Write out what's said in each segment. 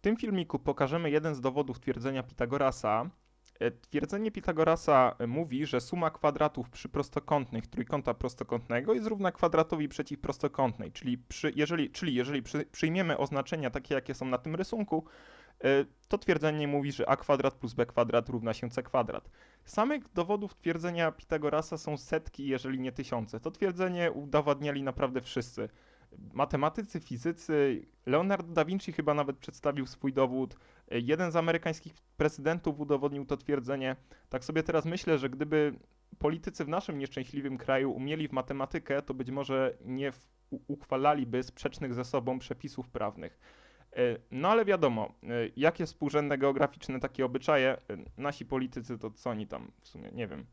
tym filmiku pokażemy jeden z dowodów twierdzenia Pitagorasa. E, Twierdzenie Pitagorasa e, mówi, że suma kwadratów przy prostokątnych trójkąta prostokątnego jest równa kwadratowi przeciwprostokątnej, czyli, przy, jeżeli, czyli jeżeli przy, przyjmiemy oznaczenia takie, jakie są na tym rysunku, e, to twierdzenie mówi, że a kwadrat plus b kwadrat równa się c kwadrat. Samych dowodów twierdzenia Pitagorasa są setki, jeżeli nie tysiące. To twierdzenie udowadniali naprawdę wszyscy. Matematycy, fizycy, Leonardo da Vinci chyba nawet przedstawił swój dowód. Jeden z amerykańskich prezydentów udowodnił to twierdzenie. Tak sobie teraz myślę, że gdyby politycy w naszym nieszczęśliwym kraju umieli w matematykę, to być może nie uchwalaliby sprzecznych ze sobą przepisów prawnych. E, No ale wiadomo, e, jakie współrzędne geograficzne takie obyczaje, e, nasi politycy to co oni tam w sumie, nie wiem,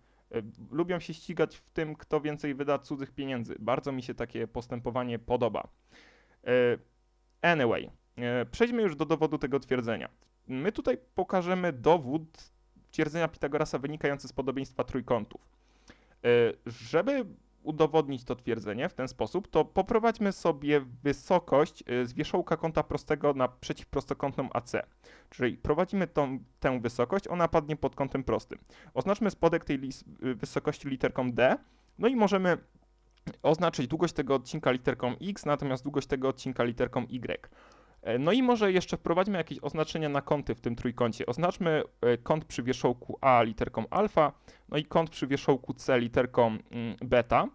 lubią się ścigać w tym, kto więcej wyda cudzych pieniędzy. Bardzo mi się takie postępowanie podoba. E, Anyway, e, przejdźmy już do dowodu tego twierdzenia. My tutaj pokażemy dowód twierdzenia Pitagorasa wynikający z podobieństwa trójkątów. E, Żeby udowodnić to twierdzenie w ten sposób, to poprowadźmy sobie wysokość e, z wierzchołka kąta prostego na przeciwprostokątną AC. Czyli prowadzimy tą, tę wysokość, ona padnie pod kątem prostym. Oznaczmy spodek tej lis- y, wysokości literką D, no i możemy oznaczyć długość tego odcinka literką X, natomiast długość tego odcinka literką Y. E, No i może jeszcze wprowadźmy jakieś oznaczenia na kąty w tym trójkącie. Oznaczmy e, kąt przy wierzchołku A literką alfa, no i kąt przy wierzchołku C literką mm, beta.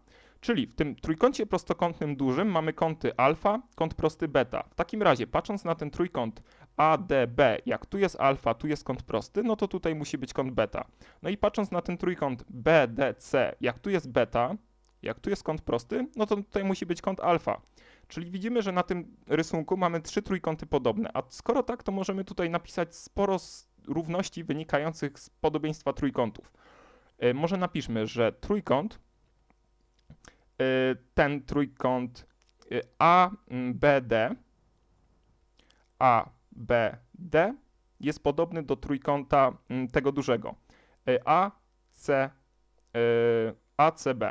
Czyli w tym trójkącie prostokątnym dużym mamy kąty alfa, kąt prosty beta. W takim razie, patrząc na ten trójkąt ADB, jak tu jest alfa, tu jest kąt prosty, no to tutaj musi być kąt beta. No i patrząc na ten trójkąt BDC, jak tu jest beta, jak tu jest kąt prosty, no to tutaj musi być kąt alfa. Czyli widzimy, że na tym rysunku mamy trzy trójkąty podobne, a skoro tak, to możemy tutaj napisać sporo równości wynikających z podobieństwa trójkątów. E, może napiszmy, że trójkąt, ten trójkąt e, ABD, ABD jest podobny do trójkąta tego dużego. E, AC, ACB.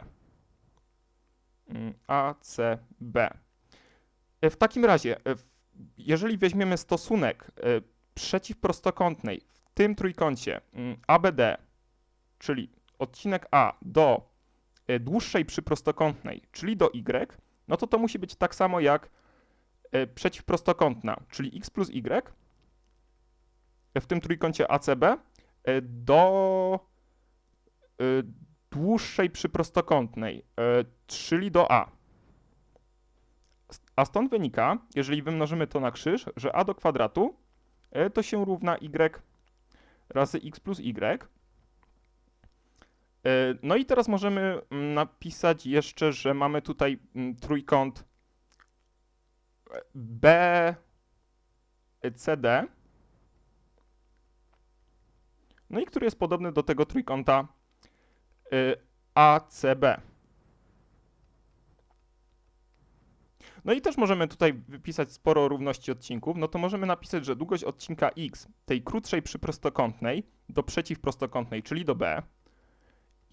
Mm, ACB. W takim razie, jeżeli weźmiemy stosunek przeciwprostokątnej w tym trójkącie ABD, czyli odcinek A do e, dłuższej przyprostokątnej, czyli do Y, no to to musi być tak samo jak e, przeciwprostokątna, czyli X plus Y w tym trójkącie ACB e, do dłuższej przyprostokątnej, e, czyli do A. A stąd wynika, jeżeli wymnożymy to na krzyż, że a do kwadratu to się równa y razy x plus y. E, No i teraz możemy mm, napisać jeszcze, że mamy tutaj mm, trójkąt e, BCD, no i który jest podobny do tego trójkąta e, ACB. No i też możemy tutaj wypisać sporo równości odcinków. No to możemy napisać, że długość odcinka x, tej krótszej przyprostokątnej do przeciwprostokątnej, czyli do b,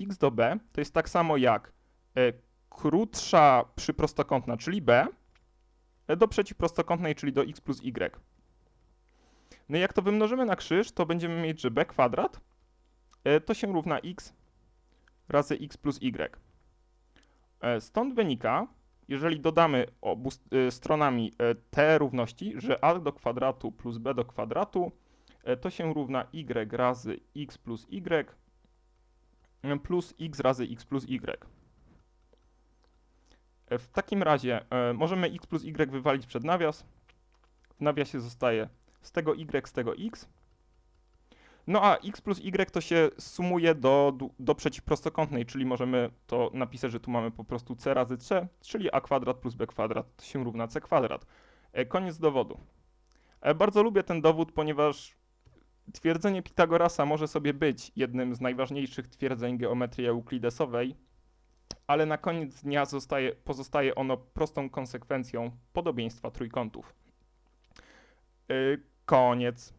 x do b, to jest tak samo jak e, krótsza przyprostokątna, czyli b, e, do przeciwprostokątnej, czyli do x plus y. No i jak to wymnożymy na krzyż, to będziemy mieć, że b kwadrat e, to się równa x razy x plus y. Stąd wynika, jeżeli dodamy obu st- stronami te równości, że a do kwadratu plus b do kwadratu to się równa y razy x plus y plus x razy x plus y. E, W takim razie e, możemy x plus y wywalić przed nawias. W nawiasie zostaje z tego y, z tego x. No a x plus y to się sumuje do, do przeciwprostokątnej, czyli możemy to napisać, że tu mamy po prostu c razy c, czyli a kwadrat plus b kwadrat to się równa c kwadrat. E, Koniec dowodu. Bardzo lubię ten dowód, ponieważ twierdzenie Pitagorasa może sobie być jednym z najważniejszych twierdzeń geometrii euklidesowej, ale na koniec dnia zostaje, pozostaje ono prostą konsekwencją podobieństwa trójkątów. E, Koniec.